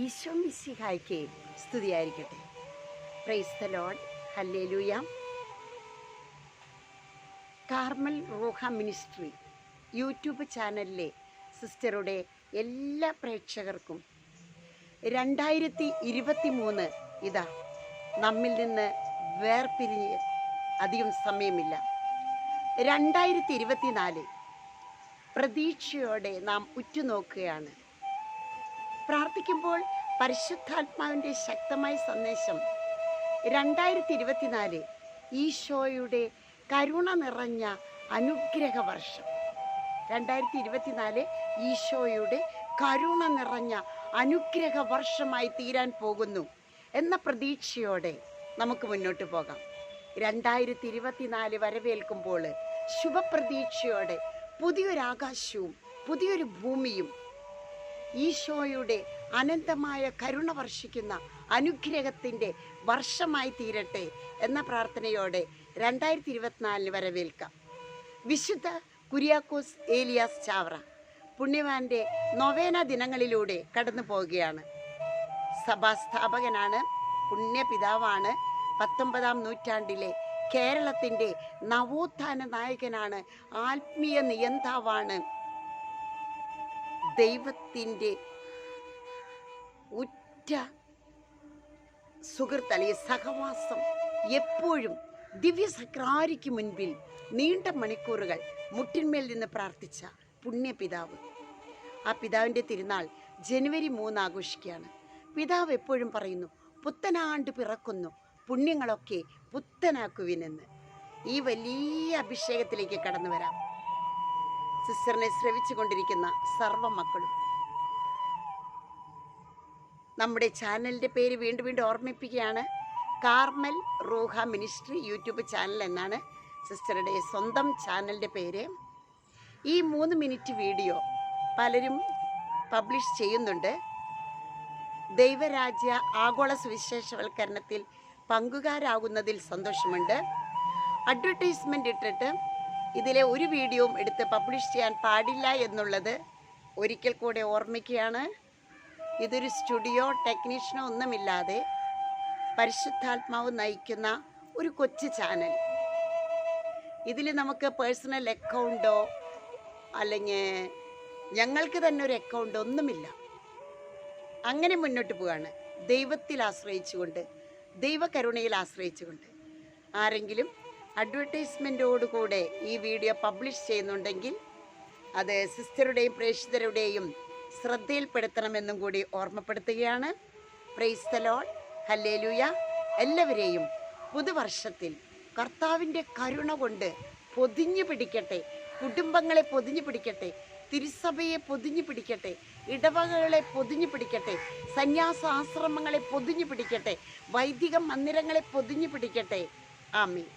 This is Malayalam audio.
ഈശോ മിസ്സിഹായ്ക്ക് സ്തുതിയായിരിക്കട്ടെ. Praise the Lord hallelujah Carmel Roha ministry YouTube ചാനലിലെ സിസ്റ്ററുടെ എല്ലാ പ്രേക്ഷകർക്കും രണ്ടായിരത്തി ഇരുപത്തി മൂന്ന് ഇതാ നമ്മിൽ നിന്ന് വേർപിരിഞ്ഞ് അധികം സമയമില്ല. രണ്ടായിരത്തി ഇരുപത്തിനാല് പ്രതീക്ഷയോടെ നാം ഉറ്റുനോക്കുകയാണ്. പ്രാർത്ഥിക്കുമ്പോൾ പരിശുദ്ധാത്മാവിന്റെ ശക്തമായ സന്ദേശം. രണ്ടായിരത്തി ഇരുപത്തിനാല് ഈശോയുടെ കരുണ നിറഞ്ഞ അനുഗ്രഹ വർഷം. രണ്ടായിരത്തി ഇരുപത്തിനാല് ഈശോയുടെ കരുണ നിറഞ്ഞ അനുഗ്രഹ വർഷമായി തീരാൻ പോകുന്നു എന്ന പ്രതീക്ഷയോടെ നമുക്ക് മുന്നോട്ട് പോകാം. രണ്ടായിരത്തി ഇരുപത്തിനാല് വരവേൽക്കുമ്പോൾ ശുഭപ്രതീക്ഷയോടെ പുതിയൊരാകാശവും പുതിയൊരു ഭൂമിയും ഈശോയുടെ അനന്തമായ കരുണ വർഷിക്കുന്ന അനുഗ്രഹത്തിന്റെ വർഷമായി തീരട്ടെ എന്ന പ്രാർത്ഥനയോടെ രണ്ടായിരത്തി ഇരുപത്തിനാലിന് വരവേൽക്കാം വിശുദ്ധ കുര്യാക്കോസ് ഏലിയാസ് ചാവറ പുണ്യവാന്റെ നൊവേന ദിനങ്ങളിലൂടെ കടന്നു പോവുകയാണ്. സഭാസ്ഥാപകനാണ് പുണ്യപിതാവാണ് പത്തൊമ്പതാം നൂറ്റാണ്ടിലെ കേരളത്തിന്റെ നവോത്ഥാന നായകനാണ് ആത്മീയ നിയന്താവാണ് ദൈവത്തിന്റെ ഉറ്റ സുഹൃത്ത് അല്ലെങ്കിൽ സഹവാസം എപ്പോഴും ദിവ്യസക്രാരിക്ക് മുൻപിൽ നീണ്ട മണിക്കൂറുകൾ മുട്ടിന്മേൽ നിന്ന് പ്രാർത്ഥിച്ച പുണ്യപിതാവ്. ആ പിതാവിന്റെ തിരുനാൾ ജനുവരി മൂന്ന് ആഘോഷിക്കുകയാണ്. പിതാവ് എപ്പോഴും പറയുന്നു പുത്തനാണ്ട് പിറക്കുന്നു പുണ്യങ്ങളൊക്കെ പുത്തനാക്കുവിനെന്ന് ഈ വലിയ അഭിഷേകത്തിലേക്ക് കടന്നു വരാം. സിസ്റ്ററിനെ ശ്രവിച്ചു കൊണ്ടിരിക്കുന്ന സർവ മക്കളും. നമ്മുടെ ചാനലിന്റെ പേര് വീണ്ടും വീണ്ടും ഓർമ്മിപ്പിക്കുകയാണ്. കാർമൽ റൂഹ മിനിസ്ട്രി യൂട്യൂബ് ചാനൽ എന്നാണ് സിസ്റ്ററുടെ സ്വന്തം ചാനലിന്റെ പേര്. ഈ മൂന്ന് മിനിറ്റ് വീഡിയോ പലരും പബ്ലിഷ് ചെയ്യുന്നുണ്ട്. ദൈവരാജ്യ ആഗോള സുവിശേഷവൽക്കരണത്തിൽ പങ്കുകാരാകുന്നതിൽ സന്തോഷമുണ്ട്. അഡ്വർടൈസ്മെന്റ് ഇട്ടിട്ട് ഇതിലെ ഒരു വീഡിയോയും എടുത്ത് പബ്ലിഷ് ചെയ്യാൻ പാടില്ല എന്നുള്ളത് ഒരിക്കൽ കൂടെ ഓർമ്മിക്കുകയാണ്. ഇതൊരു സ്റ്റുഡിയോ ടെക്നീഷ്യനോ ഒന്നുമില്ലാതെ പരിശുദ്ധാത്മാവ് നയിക്കുന്ന ഒരു കൊച്ചു ചാനൽ ഇതിൽ നമുക്ക് പേഴ്സണൽ അക്കൗണ്ടോ അല്ലെങ്കിൽ ഞങ്ങൾക്ക് തന്നെ ഒരു അക്കൗണ്ട് ഒന്നുമില്ല. അങ്ങനെ മുന്നോട്ട് പോവുകയാണ് ദൈവത്തിൽ ആശ്രയിച്ചുകൊണ്ട് ദൈവകരുണയിൽ ആശ്രയിച്ചുകൊണ്ട് ആരെങ്കിലും അഡ്വർടൈസ്മെന്റോടുകൂടെ ഈ വീഡിയോ പബ്ലിഷ് ചെയ്യുന്നുണ്ടെങ്കിൽ അത് സിസ്റ്ററുടെയും പ്രേക്ഷിതരുടെയും ശ്രദ്ധയിൽപ്പെടുത്തണമെന്നും കൂടി ഓർമ്മപ്പെടുത്തുകയാണ്. പ്രൈസ് തലോൾ ഹല്ലേലൂയ എല്ലാവരെയും പുതുവർഷത്തിൽ കർത്താവിന്റെ കരുണ കൊണ്ട് പൊതിഞ്ഞു പിടിക്കട്ടെ. കുടുംബങ്ങളെ പൊതിഞ്ഞു പിടിക്കട്ടെ. തിരുസഭയെ പൊതിഞ്ഞു പിടിക്കട്ടെ. ഇടവകകളെ പൊതിഞ്ഞു പിടിക്കട്ടെ. സന്യാസാശ്രമങ്ങളെ പൊതിഞ്ഞു പിടിക്കട്ടെ. വൈദിക മന്ദിരങ്ങളെ പൊതിഞ്ഞു പിടിക്കട്ടെ. ആമീൻ.